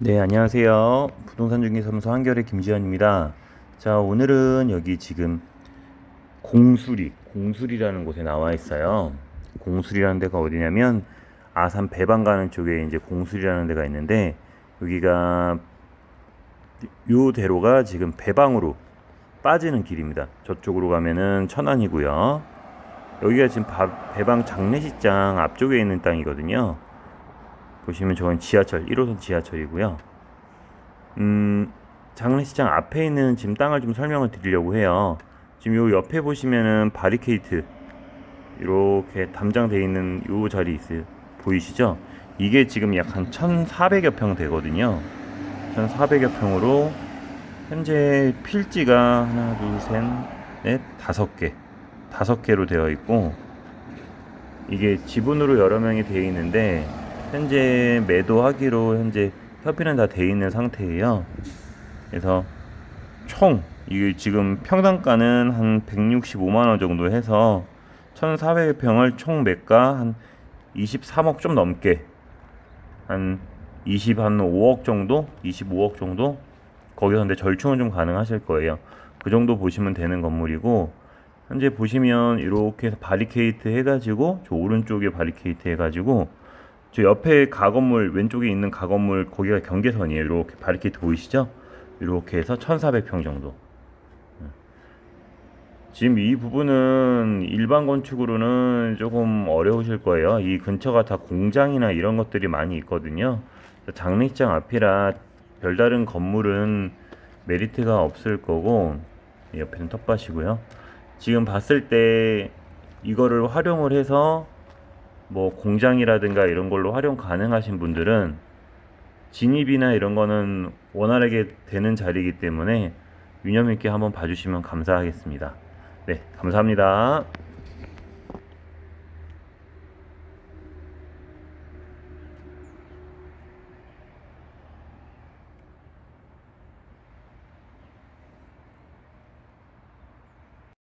네, 안녕하세요. 부동산 중개사무소 한결의 김지현입니다. 자, 오늘은 여기 지금 공수리, 공수리라는 곳에 나와 있어요. 공수리라는 데가 어디냐면 아산 배방 가는 쪽에 이제 공수리라는 데가 있는데 여기가 요 대로가 지금 배방으로 빠지는 길입니다. 저쪽으로 가면은 천안이고요. 여기가 지금 바- 배방 장례식장 앞쪽에 있는 땅이거든요. 보시면 저건 지하철 1호선 지하철이고요. 음, 장례식장 앞에 있는 지금 땅을 좀 설명을 드리려고 해요. 지금 요 옆에 보시면은 바리케이트 이렇게 담장돼 있는 요 자리 있어요. 보이시죠? 이게 지금 약 한 1,400여 평 되거든요. 1,400여 평으로 현재 필지가 하나, 둘, 셋, 넷, 다섯 개, 다섯 개로 되어 있고 이게 지분으로 여러 명이 되어 있는데 현재 매도하기로 현재 협의는 다 돼 있는 상태예요. 그래서 총 이게 지금 평당가는 한 165만 원 정도 해서 1,400평을 총 매가 한 23억 좀 넘게 한 20, 한 5억 정도? 25억 정도? 거기서 근데 절충은 좀 가능하실 거예요. 그 정도 보시면 되는 건물이고 현재 보시면 이렇게 해서 바리케이트 해가지고 저 오른쪽에 바리케이트 해가지고 저 옆에 가건물 왼쪽에 있는 가건물 거기가 경계선이에요. 이렇게 바리케이트 보이시죠? 이렇게 해서 1,400평 정도. 지금 이 부분은 일반 건축으로는 조금 어려우실 거예요. 이 근처가 다 공장이나 이런 것들이 많이 있거든요. 장례식장 앞이라 별다른 건물은 메리트가 없을 거고 옆에는 텃밭이고요. 지금 봤을 때 이거를 활용을 해서 뭐 공장이라든가 이런 걸로 활용 가능하신 분들은 진입이나 이런 거는 원활하게 되는 자리이기 때문에 유념 있게 한번 봐주시면 감사하겠습니다. 네, 감사합니다.